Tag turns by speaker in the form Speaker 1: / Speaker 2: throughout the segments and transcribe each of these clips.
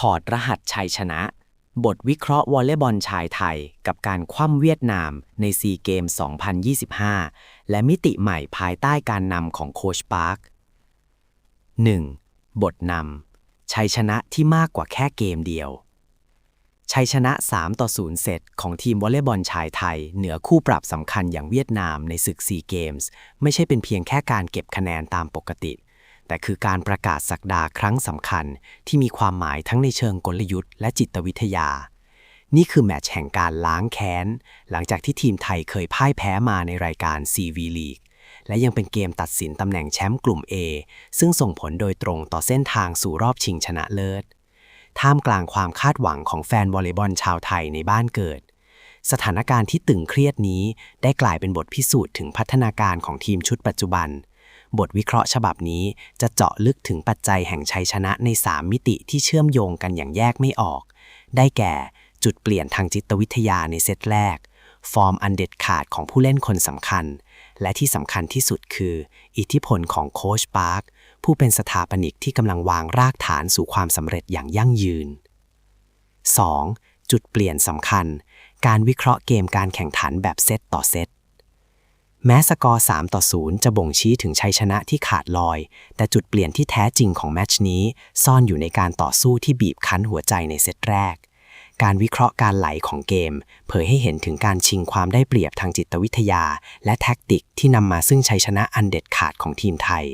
Speaker 1: ถอดรหัสชัยชนะ บทวิเคราะห์วอลเลย์บอลชายไทย กับการคว่ำเวียดนามในซีเกม 2025 และมิติใหม่ภายใต้การนำของโคชปาร์ค 1. บทนำชัยชนะที่มากกว่าแค่เกมเดียวชัยชนะ 3 ต่อ 0 เซตของทีมวอลเลย์บอลชายไทย เหนือคู่ปรับสำคัญอย่างเวียดนามในศึกซีเกมส์ ไม่ใช่เป็นเพียงแค่การเก็บคะแนนตามปกติ แต่คือการประกาศสักดาครั้งสำคัญที่มีความหมายทั้งในเชิงกลยุทธ์และจิตวิทยา นี่คือแมตช์แห่งการล้างแค้น หลังจากที่ทีมไทยเคยพ่ายแพ้มาในรายการ CV League และยังเป็นเกมตัดสินตำแหน่งแชมป์กลุ่ม A ซึ่งส่งผลโดยตรงต่อเส้นทางสู่รอบชิงชนะเลิศ ท่ามกลางความคาดหวังของแฟนวอลเลย์บอลชาวไทยในบ้านเกิด สถานการณ์ที่ตึงเครียดนี้ได้กลายเป็นบทพิสูจน์ถึงพัฒนาการของทีมชุดปัจจุบัน บทวิเคราะห์ฉบับนี้จะเจาะลึกถึงปัจจัยแห่งชัยชนะใน 3 มิติที่เชื่อมโยงกันอย่างแยกไม่ออก ได้แก่จุดเปลี่ยนทางจิตวิทยาในเซตแรก ฟอร์มอันเด็ดขาดของผู้เล่นคนสำคัญ และที่สำคัญที่สุดคือ อิทธิพลของโค้ชปาร์คผู้เป็นสถาปนิกที่กำลังวางรากฐานสู่ความสำเร็จอย่างยั่งยืน 2. จุดเปลี่ยนสำคัญ การวิเคราะห์เกมการแข่งขันแบบเซตต่อเซต แม้สกอร์ 3 ต่อ 0 จะบ่งชี้ถึงชัยชนะที่ขาดลอย แต่จุดเปลี่ยนที่แท้จริงของแมชนี้ ซ่อนอยู่ในการต่อสู้ที่บีบคั้นหัวใจในเซตแรก การวิเคราะห์การไหลของเกม เผยให้เห็นถึงการชิงความได้เปรียบทางจิตวิทยา และแท็กติกที่นำมาซึ่งชัยชนะอันเด็ดขาดของทีมไทย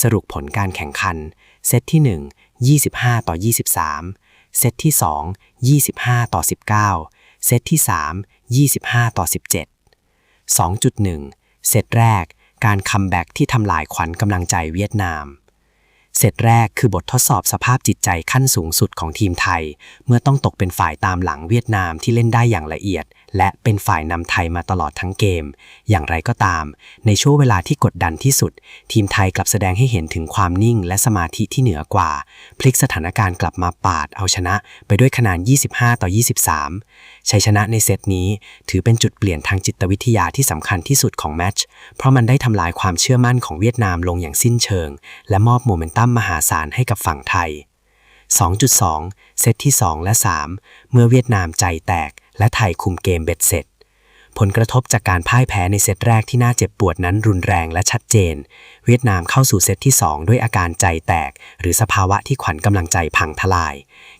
Speaker 1: สรุปผลการแข่งขัน เซตที่ 1 25 ต่อ 23 เซตที่ 2 25 ต่อ 19 เซตที่ 3 25 ต่อ 17 2.1 เซตแรก การคัมแบ็กที่ทำลายขวัญกำลังใจเวียดนาม เซตแรกคือบททดสอบสภาพจิตใจขั้นสูงสุดของทีมไทย เมื่อต้องตกเป็นฝ่ายตามหลังเวียดนามที่เล่นได้อย่างละเอียด และเป็นฝ่ายนำไทยมาตลอดทั้งเกม อย่างไรก็ตาม ในช่วงเวลาที่กดดันที่สุด ทีมไทยกลับแสดงให้เห็นถึงความนิ่งและสมาธิที่เหนือกว่า พลิกสถานการณ์กลับมาปาดเอาชนะ ไปด้วยคะแนน25 ต่อ 23 ชัยชนะในเซตนี้ถือเป็นจุดเปลี่ยนทางจิตวิทยาที่สำคัญที่สุดของแมตช์ เพราะมันได้ทำลายความเชื่อมั่นของเวียดนามลงอย่างสิ้นเชิง และมอบโมเมนตัมมหาศาลให้กับฝั่งไทย 2.2 เซตที่ 2 และ 3 เมื่อเวียดนามใจแตก และไทยคุมเกมเบ็ดเสร็จ ผลกระทบจากการพ่ายแพ้ในเซตแรกที่น่าเจ็บปวดนั้นรุนแรงและชัดเจน เวียดนามเข้าสู่เซตที่ 2 ด้วยอาการใจแตก หรือสภาวะที่ขวัญกำลังใจพังทลาย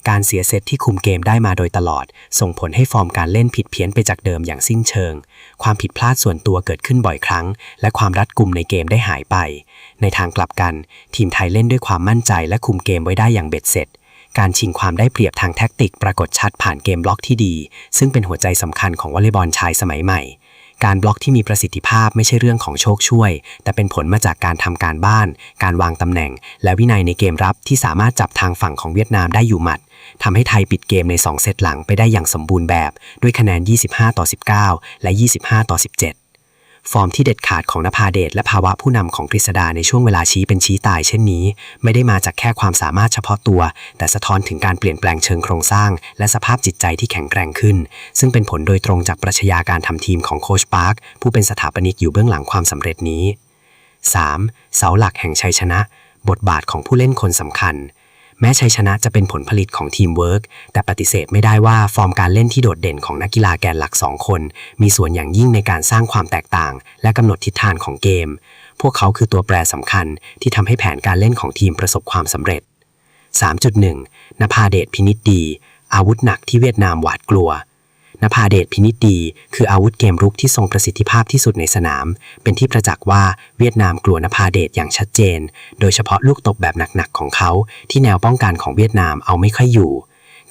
Speaker 1: การเสียเซตที่คุมเกมได้มาโดยตลอด ส่งผลให้ฟอร์มการเล่นผิดเพี้ยนไปจากเดิมอย่างสิ้นเชิง ความผิดพลาดส่วนตัวเกิดขึ้นบ่อยครั้ง และความรัดกุมในเกมได้หายไป ในทางกลับกัน ทีมไทยเล่นด้วยความมั่นใจและคุมเกมไว้ได้อย่างเบ็ดเสร็จ การชิงความได้เปรียบทางแท็กติกปรากฏชัดผ่านเกมบล็อกที่ดี ซึ่งเป็นหัวใจสำคัญของวอลเลย์บอลชายสมัยใหม่การบล็อกที่มีประสิทธิภาพไม่ใช่เรื่องของโชคช่วย แต่เป็นผลมาจากการทำการบ้าน การวางตำแหน่ง และวินัยในเกมรับที่สามารถจับทางฝั่งของเวียดนามได้อยู่หมัด ทำให้ไทยปิดเกมใน 2 เซตหลังไปได้อย่างสมบูรณ์แบบ ด้วยคะแนน 25 ต่อ 19 และ 25 ต่อ 17 ฟอร์มที่เด็ดขาดของนภาเดชและภาวะผู้นำของกฤษดาในช่วงเวลาชี้เป็นชี้ตายเช่นนี้ ไม่ได้มาจากแค่ความสามารถเฉพาะตัว แต่สะท้อนถึงการเปลี่ยนแปลงเชิงโครงสร้าง และสภาพจิตใจที่แข็งแกร่งขึ้น ซึ่งเป็นผลโดยตรงจากปรัชญาการทำทีมของโคชปาร์คผู้เป็นสถาปนิกอยู่เบื้องหลังความสำเร็จนี้ 3. เสาหลักแห่งชัยชนะ บทบาทของผู้เล่นคนสำคัญ แม้ชัยชนะจะเป็นผลผลิตของทีมเวิร์กแต่ปฏิเสธไม่ได้ว่าฟอร์มการเล่นที่โดดเด่นของนักกีฬาแกนหลัก2คน มีส่วนอย่างยิ่งในการสร้างความแตกต่าง และกำหนดทิศทางของเกม พวกเขาคือตัวแปรสำคัญที่ทำให้แผนการเล่นของทีมประสบความสำเร็จ 3.1 นภาเดชพินิจดี อาวุธหนักที่เวียดนามหวาดกลัว นภาเดชพินิจดี คืออาวุธเกมรุกที่ทรงประสิทธิภาพที่สุดในสนาม เป็นที่ประจักษ์ว่าเวียดนามกลัวนภาเดชอย่างชัดเจน โดยเฉพาะลูกตบแบบหนักๆของเขา ที่แนวป้องกันของเวียดนามเอาไม่ค่อยอยู่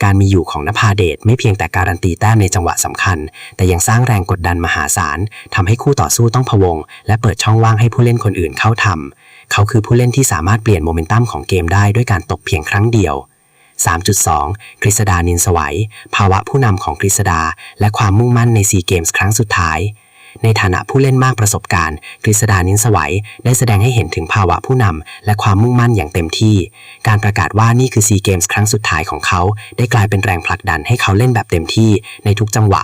Speaker 1: การมีอยู่ของนภาเดชไม่เพียงแต่การันตีแต้มในจังหวะสำคัญ แต่ยังสร้างแรงกดดันมหาศาลทำให้คู่ต่อสู้ต้องพะวง และเปิดช่องว่างให้ผู้เล่นคนอื่นเข้าทำเขาคือผู้เล่นที่สามารถเปลี่ยนโมเมนตัมของเกมได้ด้วยการตบเพียงครั้งเดียว 3.2 กฤษดานินสวัย ภาวะผู้นำของกฤษดา และความมุ่งมั่นในซีเกมส์ครั้งสุดท้าย ในฐานะผู้เล่นมากประสบการณ์ กฤษดานินสวัยได้แสดงให้เห็นถึงภาวะผู้นำและความมุ่งมั่นอย่างเต็มที่ การประกาศว่านี่คือซีเกมส์ครั้งสุดท้ายของเขา ได้กลายเป็นแรงผลักดันให้เขาเล่นแบบเต็มที่ในทุกจังหวะ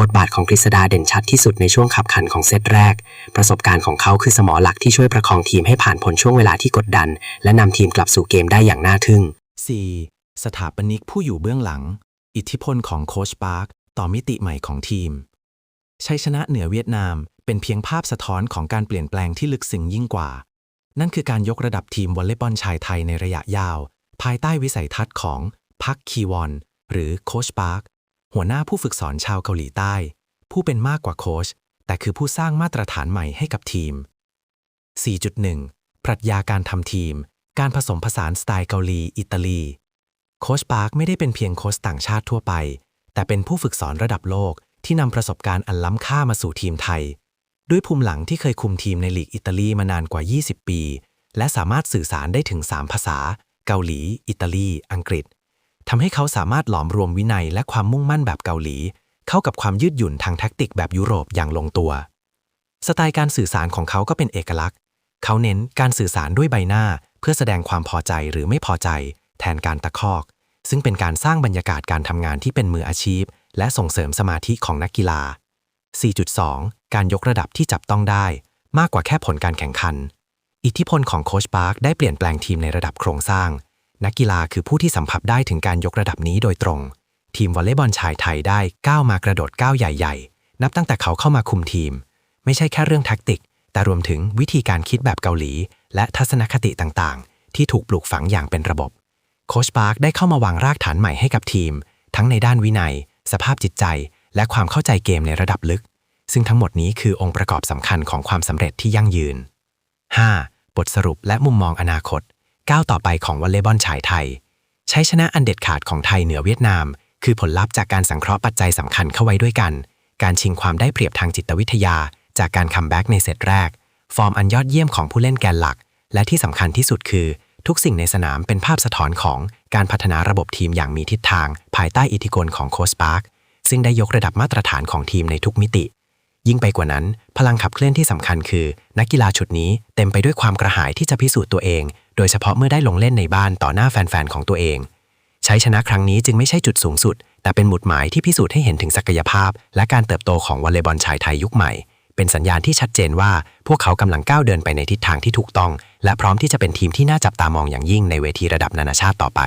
Speaker 1: บทบาทของกฤษดาเด่นชัดที่สุดในช่วงขับขันของเซตแรก ประสบการณ์ของเขาคือสมอหลักที่ช่วยประคองทีมให้ผ่านพ้นช่วงเวลาที่กดดัน และนำทีมกลับสู่เกมได้อย่างน่าทึ่ง
Speaker 2: 4. สถาปนิกผู้อยู่เบื้องหลัง อิทธิพลของโคชปาร์คต่อมิติใหม่ของทีม ชัยชนะเหนือเวียดนามเป็นเพียงภาพสะท้อนของการเปลี่ยนแปลงที่ลึกซึ้งยิ่งกว่า นั่นคือการยกระดับทีมวอลเลย์บอลชายไทยในระยะยาว ภายใต้วิสัยทัศน์ของพักคีวอน หรือโคชปาร์คหัวหน้าผู้ฝึกสอนชาวเกาหลีใต้ ผู้เป็นมากกว่าโคชแต่คือผู้สร้างมาตรฐานใหม่ให้กับทีม 4.1 ปรัชญาการทำทีม การผสมผสานสไตล์เกาหลี อิตาลี โค้ชปาร์คไม่ได้เป็นเพียงโค้ชต่างชาติทั่วไป แต่เป็นผู้ฝึกสอนระดับโลกที่นำประสบการณ์อันล้ำค่ามาสู่ทีมไทย ด้วยภูมิหลังที่เคยคุมทีมในลีกอิตาลีมานานกว่า 20 ปี และสามารถสื่อสารได้ถึง 3 ภาษา เกาหลี อิตาลี อังกฤษทำให้เขาสามารถหลอมรวมวินัยและความมุ่งมั่นแบบเกาหลี เข้ากับความยืดหยุ่นทางแท็กติกแบบยุโรปอย่างลงตัว สไตล์การสื่อสารของเขาก็เป็นเอกลักษณ์ เขาเน้นการสื่อสารด้วยใบหน้า เพื่อแสดงความพอใจหรือไม่พอใจ แทนการตะคอก ซึ่งเป็นการสร้างบรรยากาศการทำงานที่เป็นมืออาชีพ และส่งเสริมสมาธิของนักกีฬา 4.2 การยกระดับที่จับต้องได้ มากกว่าแค่ผลการแข่งขัน อิทธิพลของโคชปาร์คได้เปลี่ยนแปลงทีมในระดับโครงสร้าง นักกีฬาคือผู้ที่สัมผัสได้ถึงการยกระดับนี้โดยตรง ทีมวอลเลย์บอลชายไทยได้ก้าวมากระโดดก้าวใหญ่ ๆ นับตั้งแต่เขาเข้ามาคุมทีม ไม่ใช่แค่เรื่องแท็กติก แต่รวมถึงวิธีการคิดแบบเกาหลี และทัศนคติต่างๆ ที่ถูกปลูกฝังอย่างเป็นระบบ โคชปาร์คได้เข้ามาวางรากฐานใหม่ให้กับทีม ทั้งในด้านวินัย สภาพจิตใจ และความเข้าใจเกมในระดับลึก ซึ่งทั้งหมดนี้คือองค์ประกอบสำคัญของความสำเร็จที่ยั่งยืน 5. บทสรุปและมุมมองอนาคต ก้าวต่อไปของวอลเลย์บอลชายไทย ใชัยชนะอันเด็ดขาดของไทยเหนือเวียดนาม คือผลลัพธ์จากการสังเคราะห์ปัจจัยสำคัญเข้าไว้ด้วยกัน การชิงความได้เปรียบทางจิตวิทยา จากการคัมแบ็กในเซตแรก ฟอร์มอันยอดเยี่ยมของผู้เล่นแกนหลัก และที่สำคัญที่สุดคือ ทุกสิ่งในสนามเป็นภาพสะท้อนของการพัฒนาระบบทีมอย่างมีทิศทาง ภายใต้อิทธิพลของโค้ชปาร์คซึ่งได้ยกระดับมาตรฐานของทีมในทุกมิติ ยิ่งไปกว่านั้น พลังขับเคลื่อนที่สำคัญคือ นักกีฬาชุดนี้เต็มไปด้วยความกระหายที่จะพิสูจน์ตัวเอง โดยเฉพาะเมื่อได้ลงเล่นในบ้านต่อหน้าแฟนๆของตัวเอง ใช้ชนะครั้งนี้จึงไม่ใช่จุดสูงสุด แต่เป็นหมุดหมายที่พิสูจน์ให้เห็นถึงศักยภาพ และการเติบโตของวอลเลย์บอลชายไทยยุคใหม่ เป็นสัญญาณที่ชัดเจนว่าพวกเขากำลังก้าวเดินไปในทิศทางที่ถูกต้อง และพร้อมที่จะเป็นทีมที่น่าจับตามองอย่างยิ่งในเวทีระดับนานาชาติต่อไป